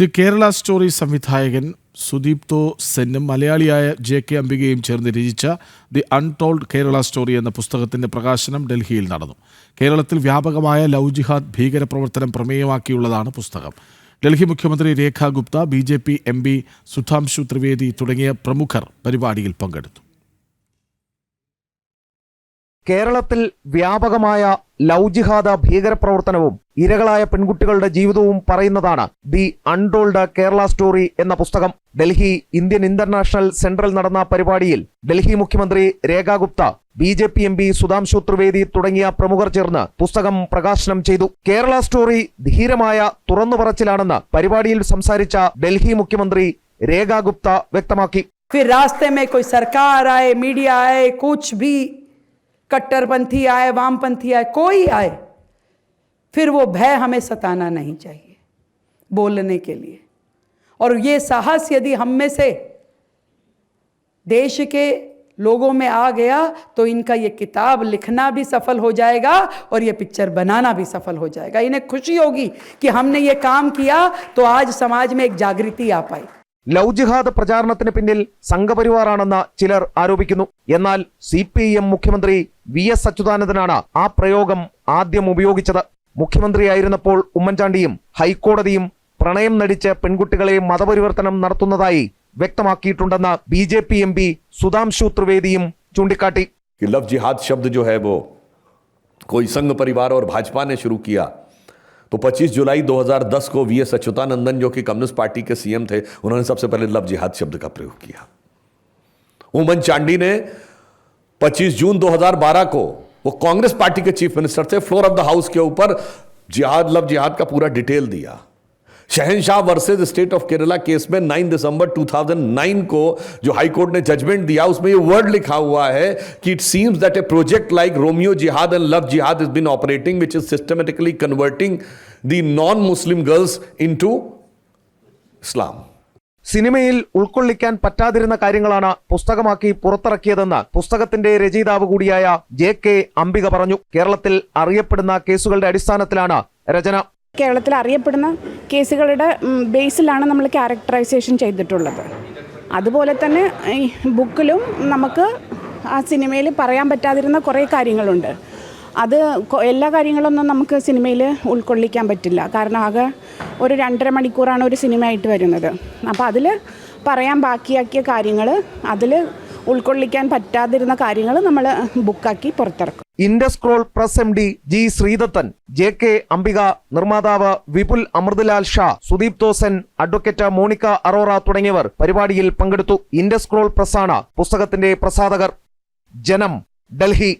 The Kerala story സംവിധായകൻ സുദീപ്തോ സെന്നും മലയാളിയായ J K അംബികയും ചേർന്ന് രചിച്ച ദി അൺടോൾഡ് കേരള സ്റ്റോറി എന്ന പുസ്തകത്തിന്റെ പ്രകാശനം ഡൽഹിയിൽ നടന്നു. കേരളത്തിൽ വ്യാപകമായ ലവ് ജിഹാദ് ഭീകരപ്രവർത്തനം പ്രമേയമാക്കിയുള്ളതാണ് പുസ്തകം. ഡൽഹി മുഖ്യമന്ത്രി Rekha Gupta B J P M P Sudhanshu Trivedi തുടങ്ങിയ പ്രമുഖർ പരിപാടിയിൽ പങ്കെടുത്തു. കേരളത്തിൽ വ്യാപകമായ ലവ് ജിഹാദ ഭീകരപ്രവർത്തനവും ഇരകളായ പെൺകുട്ടികളുടെ ജീവിതവും പറയുന്നതാണ് ദി അൺടോൾഡ് കേരള സ്റ്റോറി എന്ന പുസ്തകം ഡൽഹി ഇന്ത്യൻ ഇന്റർനാഷണൽ സെന്ററിൽ നടന്ന പരിപാടിയിൽ ഡൽഹി മുഖ്യമന്ത്രി Rekha Gupta B J P M P Sudhanshu Trivedi തുടങ്ങിയ പ്രമുഖർ ചേർന്ന് പുസ്തകം പ്രകാശനം ചെയ്തു കേരള സ്റ്റോറി ധീരമായ തുറന്നു പറച്ചിലാണെന്ന് പരിപാടിയിൽ സംസാരിച്ച ഡൽഹി മുഖ്യമന്ത്രി രേഖ ഗുപ്ത വ്യക്തമാക്കി फिर रास्ते में कोई सरकार आए मीडिया आए कुछ भी कट्टरपंथी आए, वामपंथी आए, कोई आए, फिर वो भय हमें सताना नहीं चाहिए बोलने के लिए। और ये साहस यदि हम में से देश के लोगों में आ गया तो इनका ये किताब लिखना भी सफल हो जाएगा और ये पिक्चर बनाना भी सफल हो जाएगा। इन्हें खुशी होगी कि हमने ये काम किया तो आज समाज में एक जागृति आ पाई। ലവ് ജിഹാദ് പ്രചാരണത്തിന് പിന്നിൽ സംഘപരിവാറാണെന്ന് ചിലർ ആരോപിക്കുന്നു. എന്നാൽ സി പി എം മുഖ്യമന്ത്രി വി എസ് അച്യുതാനന്ദനാണ് ആ പ്രയോഗം ആദ്യം ഉപയോഗിച്ചത്. മുഖ്യമന്ത്രിയായിരുന്നപ്പോൾ ഉമ്മൻചാണ്ടിയും ഹൈക്കോടതിയും പ്രണയം നടിച്ച് പെൺകുട്ടികളെ മതപരിവർത്തനം നടത്തുന്നതായി വ്യക്തമാക്കിയിട്ടുണ്ടെന്ന് B J P M P Sudhanshu ത്രിവേദിയും ചൂണ്ടിക്കാട്ടി. ലവ് ജിഹാദ് ശബ്ദ ജോ ഹോ കോയി സംഘ് പരിവാർ ഓർ ഭാജപാ ശുരു കിയാ तो 25 जुलाई 2010 को वी एस अच्युतानंदन, जो कि कम्युनिस्ट पार्टी के सीएम थे, उन्होंने सबसे पहले लव जिहाद शब्द का प्रयोग किया। उमन चांडी ने 25 जून 2012 को, वो कांग्रेस पार्टी के चीफ मिनिस्टर थे, फ्लोर ऑफ़ द हाउस के ऊपर जिहाद, लव जिहाद का पूरा डिटेल दिया। Shahanshah versus state of Kerala case में 9 दिसंबर 2009 को जो हाई कोर्ट ने जजमेंट दिया उसमें ये वर्ड लिखा हुआ है कि it seems that a project like Romeo jihad and love jihad is been operating which is systematically converting the non Muslim girls into Islam സിനിമയിൽ ഉൾക്കൊള്ളിക്കാൻ പറ്റാതിരുന്ന കാര്യങ്ങളാണ് പുസ്തകമാക്കി പുറത്തിറക്കിയതെന്ന് പുസ്തകത്തിന്റെ രചയിതാവ് കൂടിയായ ജെ കെ അംബിക പറഞ്ഞു കേരളത്തിൽ അറിയപ്പെടുന്ന കേസുകളുടെ അടിസ്ഥാനത്തിലാണ് രചന കേരളത്തിൽ അറിയപ്പെടുന്ന കേസുകളുടെ ബേസിലാണ് നമ്മൾ ക്യാരക്ടറൈസേഷൻ ചെയ്തിട്ടുള്ളത്. അതുപോലെ തന്നെ ഈ ബുക്കിലും നമുക്ക് ആ സിനിമയിൽ പറയാൻ പറ്റാതിരുന്ന കുറേ കാര്യങ്ങളുണ്ട്. അത് എല്ലാ കാര്യങ്ങളൊന്നും നമുക്ക് സിനിമയിൽ ഉൾക്കൊള്ളിക്കാൻ പറ്റില്ല. കാരണം ആകെ ഒരു രണ്ടര മണിക്കൂറാണ് ഒരു സിനിമയായിട്ട് വരുന്നത്. അപ്പോൾ അതിൽ പറയാൻ ബാക്കിയാക്കിയ കാര്യങ്ങൾ അതിൽ ഉൾക്കൊള്ളിക്കാൻ പറ്റാതിരുന്ന കാര്യങ്ങൾ നമ്മൾ ബുക്കാക്കി പുറത്തിറക്കും. Indus Scroll press M D G Sreedathan J K Ambika നിർമ്മാതാവ് വിപുൽ അമൃതലാൽ ഷാ സുദീപ് തോസൻ അഡ്വക്കേറ്റ് മോണിക്ക അറോറ തുടങ്ങിയവർ പരിപാടിയിൽ പങ്കെടുത്തു. ഇൻഡസ്ക്രോൾ പ്രസ്സാണ് പുസ്തകത്തിന്റെ പ്രസാധകർ. ജനം ഡൽഹി.